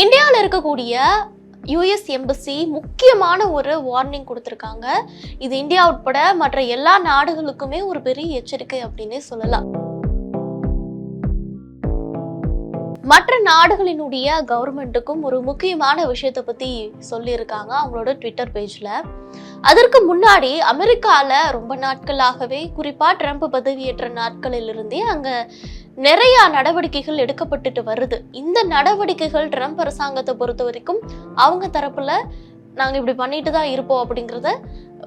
இந்தியாவில் இருக்கக்கூடிய US embassy முக்கியமான ஒரு வார்னிங் கொடுத்துருக்காங்க. இது இந்தியா உட்பட மற்ற எல்லா நாடுகளுக்குமே ஒரு பெரிய எச்சரிக்கை அப்படின்னே சொல்லலாம். மற்ற நாடுகளினுடைய கவர்மெண்ட்டுக்கும் ஒரு முக்கியமான விஷயத்தை பத்தி சொல்லியிருக்காங்க அவங்களோட ட்விட்டர் பேஜ்ல அதற்கு முன்னாடி அமெரிக்கால ரொம்ப நாட்களாகவே குறிப்பாக ட்ரம்ப் பதவியேற்ற நாட்களிலிருந்தே அங்க நிறைய நடவடிக்கைகள் எடுக்கப்பட்டுட்டு வருது. இந்த நடவடிக்கைகள் ட்ரம்ப் அரசாங்கத்தை பொறுத்த வரைக்கும் அவங்க தரப்புல நாங்க இப்படி பண்ணிட்டு தான் இருப்போம் அப்படிங்கிறத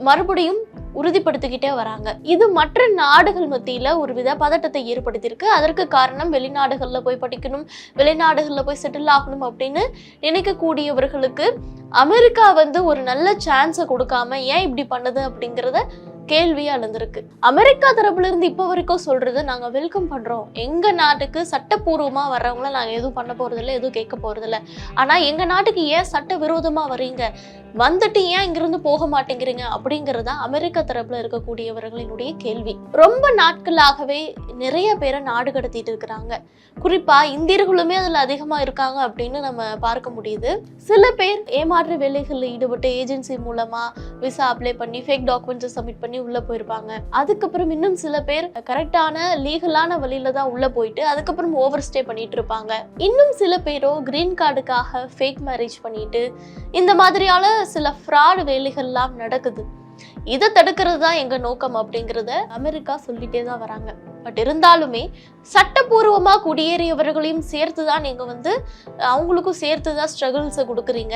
மறுபடியும் உறுதிப்படுத்திக்கிட்டே வராங்க. இது மற்ற நாடுகள் மத்தியில ஒரு வித பதட்டத்தை ஏற்படுத்தியிருக்கு. அதற்கு காரணம் வெளிநாடுகள்ல போய் படிக்கணும் வெளிநாடுகள்ல போய் செட்டில் ஆகணும் அப்படின்னு நினைக்கக்கூடியவர்களுக்கு அமெரிக்கா வந்து ஒரு நல்ல சான்ஸை கொடுக்காம ஏன் இப்படி பண்ணுது அப்படிங்கிறத கேள்வியா எழுந்திருக்கு. அமெரிக்கா தரப்புல இருந்து இப்போ வரைக்கும் சொல்றது நாங்க வெல்கம் பண்றோம். எங்க நாட்டுக்கு சட்டப்பூர்வமா வர்றவங்கள நாங்க எதுவும் பண்ண போறதில்ல எதுவும் கேட்க போறதில்ல. ஆனா எங்க நாட்டுக்கு ஏன் சட்ட விரோதமா வரீங்க வந்துட்டு ஏன் இங்கிருந்து போக மாட்டேங்கிறீங்க? அப்படிங்கறதா அமெரிக்கா தரப்புல இருக்கக்கூடியவர்களினுடைய கேள்வி. ரொம்ப நாட்களாகவே நிறைய பேரை நாடு கடத்திட்டு இருக்கிறாங்க. குறிப்பா இந்தியர்களுமே அதுல அதிகமா இருக்காங்க அப்படின்னு நம்ம பார்க்க முடியுது. சில பேர் ஏமாற்று வேலைகளில் ஈடுபட்டு ஏஜென்சி மூலமா விசா அப்ளை பண்ணி ஃபேக் டாக்குமெண்ட்ஸ் சப்மிட் பண்ணி உள்ள போயிருப்பாங்க. அதுக்கப்புறம் இன்னும் சில பேர் கரெக்டான லீகலான வழியில தான் உள்ள போயிட்டு அதுக்கப்புறம் ஓவர் ஸ்டே பண்ணிட்டு இருப்பாங்க. இன்னும் சில பேரோ கிரீன் கார்டுக்காக ஃபேக் மேரேஜ் பண்ணிட்டு இந்த மாதிரியான சில ஃப்ராடு வேலைகள்லாம் நடக்குது. இதை தடுக்கிறது தான் எங்க நோக்கம் அப்படிங்கிறத அமெரிக்கா சொல்லிட்டே தான் வராங்க. பட் இருந்தாலுமே சட்டப்பூர்வமாக குடியேறியவர்களையும் சேர்த்து தான் நீங்கள் வந்து அவங்களுக்கும் சேர்த்து தான் ஸ்ட்ரகிள்ஸை கொடுக்குறீங்க.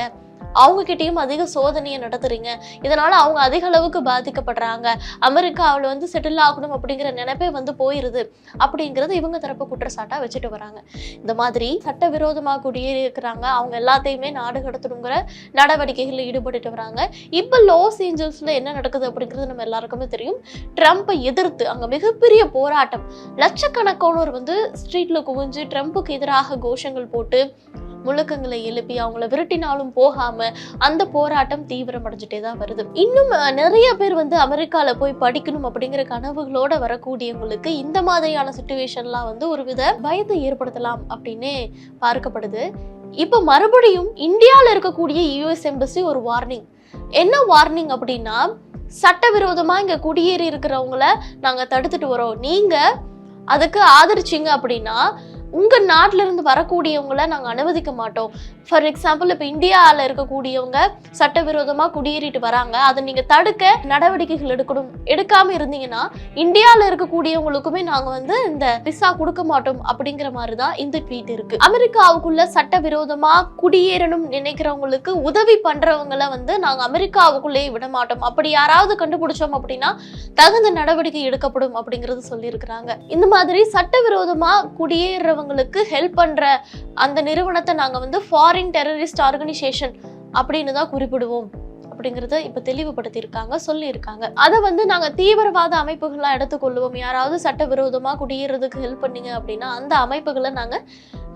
அவங்க அதிக சோதனையை நடத்துறீங்க. இதனால அவங்க அதிக அளவுக்கு பாதிக்கப்படுறாங்க. அமெரிக்காவில் வந்து செட்டில் ஆகணும் அப்படிங்கிற நினைப்பே வந்து போயிருது. அப்படிங்கிறது இவங்க தரப்பு குற்றச்சாட்டாக வச்சுட்டு வராங்க. இந்த மாதிரி சட்டவிரோதமாக குடியேறியிருக்கிறாங்க அவங்க எல்லாத்தையுமே நாடு கடத்தணுங்கிற நடவடிக்கைகளில் ஈடுபட்டுட்டு வராங்க. இப்போ லாஸ் ஏஞ்சல்ஸில் என்ன நடக்குது அப்படிங்கிறது நம்ம எல்லாருக்குமே தெரியும். ட்ரம்ப்பை எதிர்த்து அங்கே மிகப்பெரிய போராட்டம். லட்சக்கணக்கானோர் வந்து ஸ்ட்ரீட்டில் குவிஞ்சு ட்ரம்ப்புக்கு எதிராக கோஷங்கள் போட்டு முழக்கங்களை எழுப்பி அவங்கள விரட்டினாலும் போகாம அந்த போராட்டம் தீவிரமடைஞ்சிட்டே தான் வருது. இன்னும் நிறைய பேர் வந்து அமெரிக்கால போய் படிக்கணும் அப்படிங்கிற கனவுகளோட வரக்கூடியவங்களுக்கு இந்த மாதிரியான சுச்சுவேஷன்லாம் வந்து ஒரு வித பயத்தை ஏற்படுத்தலாம் அப்படின்னு பார்க்கப்படுது. இப்போ மறுபடியும் இந்தியாவில் இருக்கக்கூடிய யுஎஸ் எம்பசி ஒரு வார்னிங் என்ன வார்னிங் அப்படின்னா சட்டவிரோதமாக இங்கே குடியேறி இருக்கிறவங்கள நாங்கள் தடுத்துட்டு வரோம். நீங்கள் அதுக்கு ஆதரிச்சீங்க அப்படின்னா உங்கள் நாட்டிலிருந்து வரக்கூடியவங்களை வரக்கூடியவங்கள அனுமதிக்க மாட்டோம். ஃபார் எக்ஸாம்பிள் இப்போ இந்தியாவில் இருக்கக்கூடியவங்க சட்டவிரோதமாக குடியேறிட்டு வராங்க. அதை நீங்கள் தடுக்க நடவடிக்கைகள் எடுக்கணும். எடுக்காமல் இருந்தீங்கன்னா இந்தியாவில் இருக்கக்கூடியவங்களுக்குமே நாங்கள் வந்து இந்த விசா கொடுக்க மாட்டோம் அப்படிங்கிற மாதிரி தான் இந்த ட்வீட் இருக்கு. அமெரிக்காவுக்குள்ள சட்டவிரோதமாக குடியேறணும் நினைக்கிறவங்களுக்கு உதவி பண்ணுறவங்களை வந்து நாங்கள் அமெரிக்காவுக்குள்ளேயே விட மாட்டோம். அப்படி யாராவது கண்டுபிடிச்சோம் அப்படின்னா தகுந்த நடவடிக்கை எடுக்கப்படும் அப்படிங்கிறது சொல்லியிருக்கிறாங்க. இந்த மாதிரி சட்டவிரோதமா இருக்கிறவங்களுக்கு ஹெல்ப் பண்ணுற அந்த நிறுவனத்தை நாங்கள் வந்து ஃபாரின் டெரரிஸ்ட் ஆர்கனைசேஷன் அப்படின்னு தான் குறிப்பிடுவோம். அப்படிங்கிறத இப்போ தெளிவுபடுத்தியிருக்காங்க சொல்லியிருக்காங்க. அதை வந்து நாங்கள் தீவிரவாத அமைப்புகளாக எடுத்துக்கொள்வோம். யாராவது சட்டவிரோதமாக குடியேறதுக்கு ஹெல்ப் பண்ணீங்க அப்படின்னா அந்த அமைப்புகளை நாங்க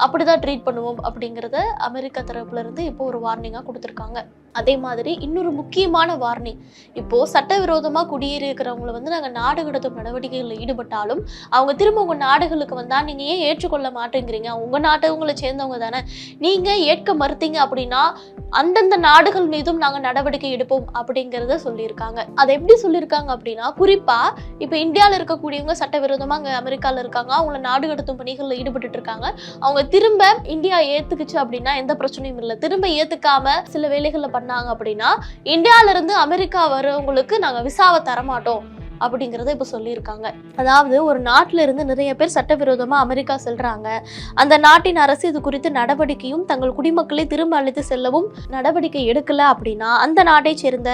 அப்படிதான் ட்ரீட் பண்ணுவோம் அப்படிங்கிறத அமெரிக்கா தரப்புலேருந்து இப்போ ஒரு வார்னிங்காக கொடுத்துருக்காங்க. அதே மாதிரி இன்னொரு முக்கியமான வார்னிங் இப்போ சட்டவிரோதமாக குடியேறியிருக்கிறவங்களை வந்து நாங்கள் நாடு கடத்தும் நடவடிக்கைகளில் ஈடுபட்டாலும் அவங்க திரும்ப உங்கள் நாடுகளுக்கு வந்தால் நீங்கள் ஏன் ஏற்றுக்கொள்ள மாட்டேங்கிறீங்க? உங்கள் நாட்டவங்களை சேர்ந்தவங்க தானே. நீங்கள் ஏற்க மறுத்தீங்க அப்படின்னா அந்தந்த நாடுகள் மீதும் நாங்கள் நடவடிக்கை எடுப்போம் அப்படிங்கிறத சொல்லியிருக்காங்க. அதை எப்படி சொல்லியிருக்காங்க அப்படின்னா குறிப்பாக இப்போ இந்தியாவில் இருக்கக்கூடியவங்க சட்டவிரோதமாக அங்கே அமெரிக்காவில் இருக்காங்க. அவங்கள நாடு கடத்தும் பணிகளில் ஈடுபட்டு இருக்காங்க. அவங்க திரும்ப இந்தியா ஏற்றுக்குச்சு அப்படின்னா எந்த பிரச்சனையும் இல்லை. திரும்ப ஏற்றுக்காம சில வேலைகளில் பண்ணாங்க அப்படின்னா இந்தியால இருந்து அமெரிக்கா வரவங்களுக்கு நாங்க விசாவை தரமாட்டோம் அப்படிங்கிறத இப்ப சொல்லியிருக்காங்க. அதாவது ஒரு நாட்டுல இருந்து நிறைய பேர் சட்டவிரோதமா அமெரிக்கா செல்றாங்க. அந்த நாட்டின் அரசு இது குறித்து நடவடிக்கையும் தங்கள் குடிமக்களை திரும்ப அழைத்து செல்லவும் நடவடிக்கை எடுக்கல அப்படின்னா அந்த நாட்டை சேர்ந்த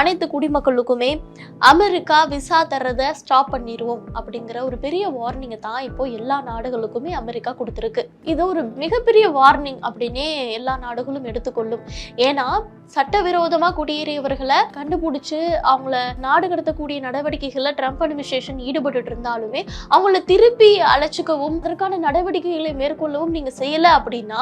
அனைத்து குடிமக்களுக்குமே அமெரிக்கா விசா தர்றதை ஸ்டாப் பண்ணிடுவோம் அப்படிங்கிற ஒரு பெரிய வார்னிங்கை தான் இப்போ எல்லா நாடுகளுக்குமே அமெரிக்கா கொடுத்துருக்கு. இது ஒரு மிகப்பெரிய வார்னிங் அப்படின்னே எல்லா நாடுகளும் எடுத்துக்கொள்ளும். ஏன்னா சட்டவிரோதமா குடியேறியவர்களை கண்டுபிடிச்சு அவங்கள நாடு கடத்தக்கூடிய நடவடிக்கைகள்ல ட்ரம்ப் அட்மினிஸ்ட்ரேஷன் ஈடுபட்டு இருந்தாலுமே அவங்கள திருப்பி அழைச்சிக்கவும் அதற்கான நடவடிக்கைகளை மேற்கொள்ளவும் நீங்க செய்யல அப்படின்னா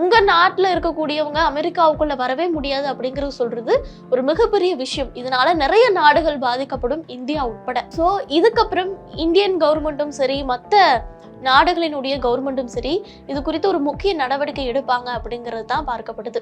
உங்க நாட்டுல இருக்கக்கூடியவங்க அமெரிக்காவுக்குள்ள வரவே முடியாது அப்படிங்கறது சொல்றது ஒரு மிகப்பெரிய விஷயம். இதனால நிறைய நாடுகள் பாதிக்கப்படும் இந்தியா உட்பட. சோ இதுக்கப்புறம் இந்தியன் கவர்மெண்ட்டும் சரி மத்த நாடுகளினுடைய கவர்மெண்ட்டும் சரி இது குறித்து ஒரு முக்கிய நடவடிக்கை எடுப்பாங்க அப்படிங்கிறது தான் பார்க்கப்படுது